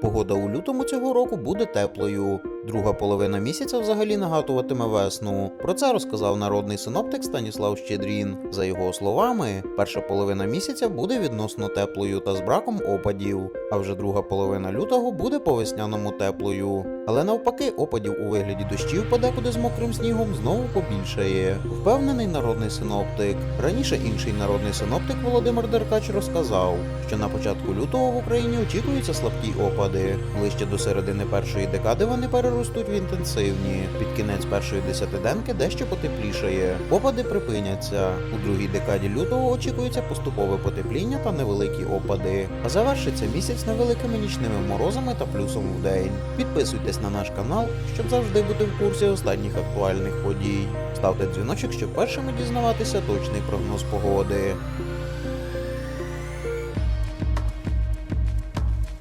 Погода у лютому цього року буде теплою. Друга половина місяця взагалі нагадуватиме весну. Про це розказав народний синоптик Станіслав Щедрін. За його словами, перша половина місяця буде відносно теплою та з браком опадів, а вже друга половина лютого буде по весняному теплою. Але навпаки, опадів у вигляді дощів подекуди з мокрим снігом знову побільшає. Впевнений народний синоптик. Раніше інший народний синоптик Володимир Деркач розказав, що на початку лютого в Україні очікуються слабкі опади. Ближче до середини першої декади вони переростуть в інтенсивні. Під кінець першої десятиденки дещо потеплішає. Опади припиняться. У другій декаді лютого очікується поступове потепління та невеликі опади. А завершиться місяць невеликими нічними морозами та плюсом в день. Підписуйтесь на наш канал, щоб завжди бути в курсі останніх актуальних подій. Ставте дзвіночок, щоб першими дізнаватися точний прогноз погоди.